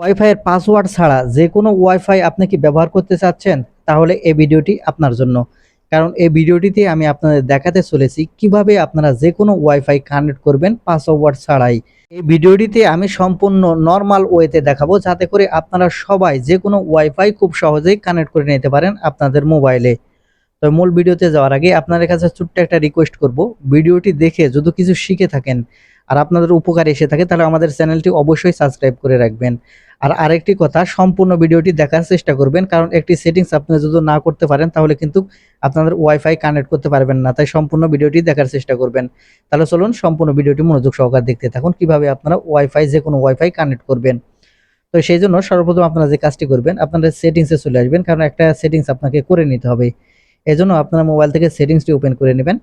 ওয়াইফাইয়ের password ছাড়া যে কোনো ওয়াইফাই আপনি কি ব্যবহার করতে চাচ্ছেন, তাহলে এই ভিডিওটি আপনার জন্য। কারণ এই ভিডিওটিতে আমি আপনাদের দেখাতে চলেছি কীভাবে আপনারা যে কোনো ওয়াইফাই কানেক্ট করবেন পাসওয়ার্ড ছাড়াই। এই ভিডিওটিতে আমি সম্পূর্ণ নর্মাল ওয়েতে দেখাবো, যাতে করে আপনারা সবাই যে কোনো ওয়াইফাই খুব সহজেই কানেক্ট করে নিতে পারেন আপনাদের মোবাইলে তো মূল ভিডিওতে যাওয়ার আগে আপনাদের কাছে ছোট্ট একটা রিকোয়েস্ট করব। ভিডিওটি দেখে যদি কিছু শিখে থাকেন আর আপনাদের উপকার এসে থাকে, তাহলে আমাদের চ্যানেলটি অবশ্যই সাবস্ক্রাইব করে রাখবেন। আর আরেকটি কথা, সম্পূর্ণ ভিডিওটি দেখার চেষ্টা করবেন, কারণ একটি সেটিংস আপনি যদি না করতে পারেন, তাহলে কিন্তু আপনাদের ওয়াইফাই কানেক্ট করতে পারবেন না, তাই সম্পূর্ণ ভিডিওটি দেখার চেষ্টা করবেন। তাহলে চলুন সম্পূর্ণ ভিডিওটি মনোযোগ সহকারে দেখতে থাকুন, কীভাবে আপনারা ওয়াইফাই যে কোনো ওয়াইফাই কানেক্ট করবেন। তো সেই জন্য সর্বপ্রথম আপনারা যে কাজটি করবেন, আপনাদের সেটিংসে চলে আসবেন, কারণ একটা সেটিংস আপনাকে করে নিতে হবে। এই জন্য আপনার মোবাইল থেকে সেটিংসটি ওপেন করে নেবেন।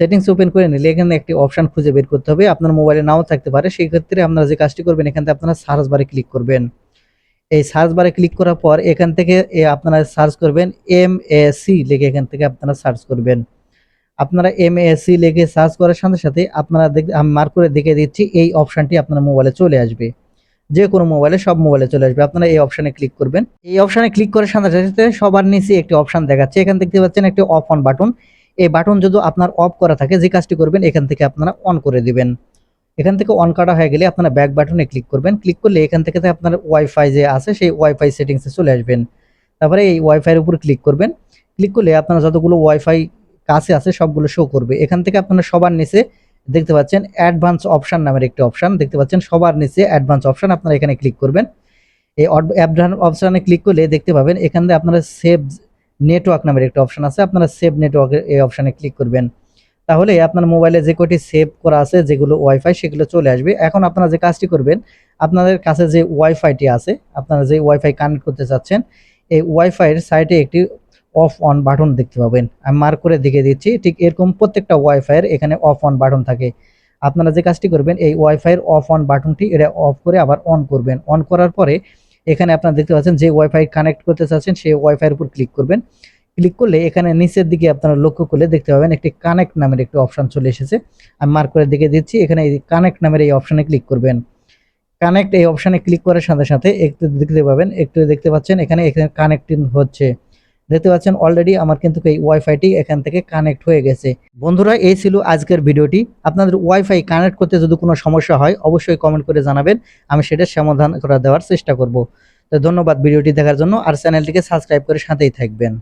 সেটিংস ওপেন করে নিলে এখানে একটি অপশন খুঁজে বের করতে হবে। আপনার মোবাইলে নাও থাকতে পারে। সেই ক্ষেত্রে আপনারা যে কাজটি করবেন, এখান থেকে আপনারা সার্চ বারে ক্লিক করবেন। এই সার্চ বারে ক্লিক করার পর এখান থেকে আপনারা সার্চ করবেন এম সি লিখে এখান থেকে আপনারা সার্চ করবেন। আপনারা এম সি লিখে সার্চ করার সাথে সাথে আপনারা দেখ আমি মার্ক করে দেখে দিচ্ছি, এই অপশনটি আপনার মোবাইলে চলে আসবে। যে কোনো মোবাইলে সব মোবাইলে চলে আসবে। আপনারা এই অপশানে ক্লিক করবেন। এই অপশানে ক্লিক করার সাথে সাথে সবার নিচে একটি অপশন দেখাচ্ছে। এখান দেখতে পাচ্ছেন একটি অফ অন বাটন এই বাটন যদি আপনার অফ করা থাকে, যে কাজটি করবেন, এখান থেকে আপনারা অন করে দিবেন। এখান থেকে অন করা হয়ে গেলে আপনারা ব্যাক বাটনে ক্লিক করবেন। ক্লিক করলে এখান থেকে আপনার ওয়াইফাই যে আছে, সেই ওয়াইফাই সেটিংসে চলে আসবেন। তারপরে এই ওয়াইফাইয়ের উপর ক্লিক করবেন। ক্লিক করলে আপনারা যতগুলো ওয়াইফাই কাছে আছে, সবগুলো শো করবে। এখান থেকে আপনারা সবার নিচে দেখতে পাচ্ছেন অ্যাডভান্স অপশন নামের একটি অপশন দেখতে পাচ্ছেন সবার নিচে অ্যাডভান্স অপশন আপনারা এখানে ক্লিক করবেন। এই অ্যাডভান্স অপশানে ক্লিক করলে দেখতে পাবেন, এখানে আপনারা সেভ নেটওয়ার্ক নামের একটা অপশন আছে। আপনারা সেভ নেটওয়ার্কের এই অপশানে ক্লিক করবেন। তাহলে আপনার মোবাইলে যে কটি সেভ করা আছে, যেগুলো ওয়াইফাই সেগুলো চলে আসবে। এখন আপনারা যে কাজটি করবেন, আপনাদের কাছে যে ওয়াইফাইটি আছে, আপনারা যে ওয়াইফাই কানেক্ট করতে চাচ্ছেন, এই ওয়াইফাইয়ের সাইডে একটি অফ অন বাটন দেখতে পাবেন। আমি মার্ক করে দেখে দিচ্ছি, ঠিক এরকম প্রত্যেকটা ওয়াইফাইয়ের এখানে অফ অন বাটন থাকে। আপনারা যে কাজটি করবেন, এই ওয়াইফাইয়ের অফ অন বাটনটি এটা অফ করে আবার অন করবেন। অন করার পরে এখানে আপনারা দেখতে পাচ্ছেন যে ওয়াইফাই কানেক্ট করতে চাচ্ছেন, সেই ওয়াইফাইয়ের উপর ক্লিক করবেন। ক্লিক করলে এখানে নিচের দিকে আপনারা লক্ষ্য করলে দেখতে পাবেন একটি কানেক্ট নামের একটি অপশন চলে এসেছে। আমি মার্ক করে দেখে দিচ্ছি, এখানে এই কানেক্ট নামের এই অপশনে ক্লিক করবেন। কানেক্ট এই অপশনে ক্লিক করার সাথে সাথে একটু দেখতে পাবেন, একটু দেখতে পাচ্ছেন এখানে এখানে কানেক্টিং হচ্ছে। দেখতে পাচ্ছেন অলরেডি আমার কিন্তু এই ওয়াইফাইটি এখান থেকে কানেক্ট হয়ে গেছে। বন্ধুরা, এই ছিল আজকের ভিডিওটি। আপনাদের ওয়াইফাই কানেক্ট করতে যদি কোনো সমস্যা হয়, অবশ্যই কমেন্ট করে জানাবেন। আমি সেটা সমাধান করে দেওয়ার চেষ্টা করব। তো ধন্যবাদ ভিডিওটি দেখার জন্য। আর চ্যানেলটিকে সাবস্ক্রাইব করে সাথেই থাকবেন।